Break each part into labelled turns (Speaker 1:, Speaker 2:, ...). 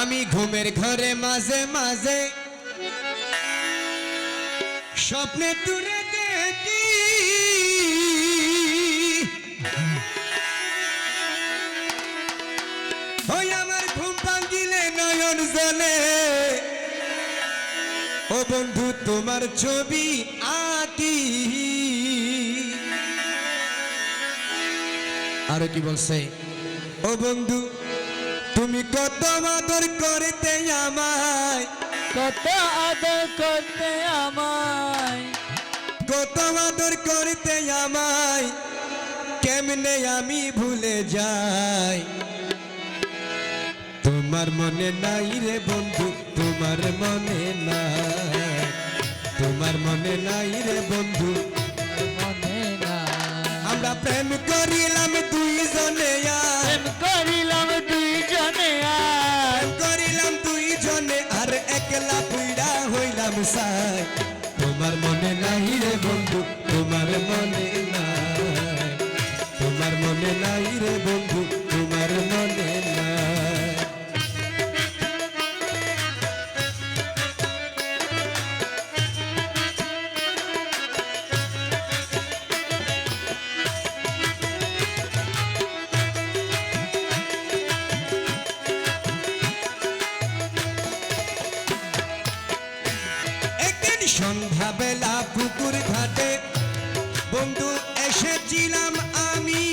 Speaker 1: আমি ঘুমের ঘরে মাঝে মাঝে স্বপ্নে তুলে দেখি। ওই আমার ঘুম ভাঙ্গিলে নয়ন জলে ও বন্ধু, তোমার ছবি আঁকি। আরও কি বলছে? ও বন্ধু তুমি কত আদর করতে আমায়?
Speaker 2: কত আদর করতে আমায়?
Speaker 1: কত আদর করতে আমায়? কেমনে আমি ভুলে যাই? তোমার মনে নাই রে বন্ধু তোমার মনে নাই। তোমার মনে নাই রে বন্ধু।
Speaker 2: মনে না
Speaker 1: আমরা প্রেম করিলাম দুইজনে। সাই তোমার মনে নাই রে বন্ধু তোমার মনে সন্ধ্যাবেলা পুকুর ঘাটে। বন্ধু এসেছিলাম আমি।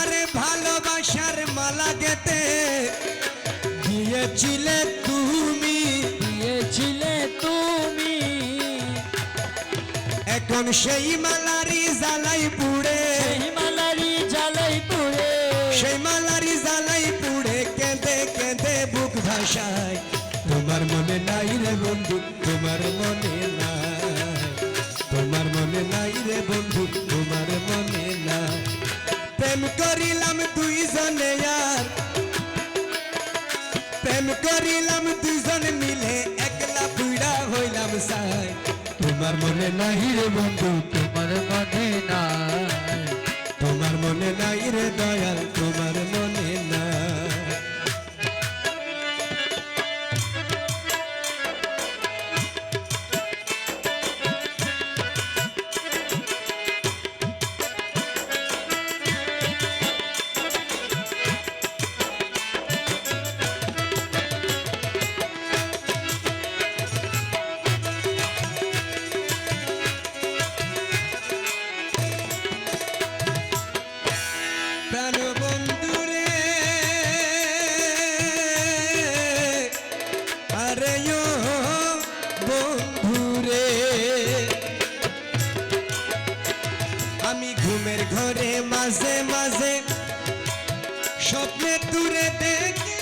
Speaker 1: আরে ভালোবাসার মালা গেতে দিয়েছিলে তুমি
Speaker 2: দিয়েছিলে তুমি।
Speaker 1: এখন সেই মালারি জ্বালাই পুড়ে।
Speaker 2: হিমালয়ারি জ্বালাই পুড়ে।
Speaker 1: সেই মালারি জ্বালাই পুড়ে কেঁদে কেঁদে বুক ভাসায়। তোমার মনে নাই রে বন্ধু, তোমার মনে নাই। তোমার মনে নাই রে বন্ধু, তোমার মনে নাই। প্রেম করিলাম দুইজনে আর। প্রেম করিলাম দুইজন মিলে একলা পুইড়া হইলাম সাই তোমার মনে নাই রে বন্ধু দূরে দেখি।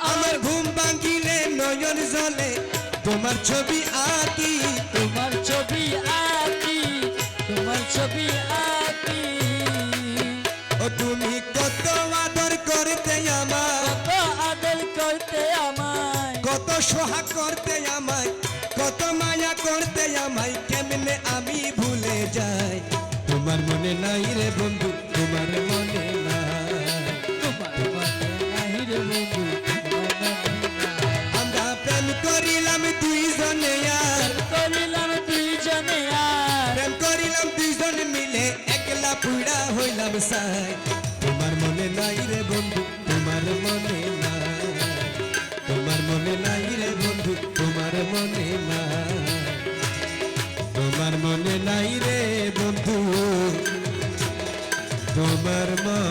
Speaker 1: আমার ঘুম ভাঙিলে নয়ন জলে তোমার ছবি আঁকি।
Speaker 2: তোমার ছবি আঁকি। তোমার ছবি আঁকি।
Speaker 1: ও তুমি কত আদর করতে আমার
Speaker 2: কত আদর করতে আমায়।
Speaker 1: কত সোহাগ করতে আমায়। কত মায়া করতে আমায়। কেমনে আমি ভুলে যাই। তোমার মনে নাই রে বন্ধু তোমার মনে নাই
Speaker 2: তোমার নাই রে বন্ধু তোমার নাই।
Speaker 1: আমরা প্রেম করিলাম দুইজনে আর
Speaker 2: করিলাম দুইজনে আর।
Speaker 1: প্রেম করিলাম দুইজন মিলে একলা পুড়া হইলাম সাই। তোমার মনে নাই তোমার মনে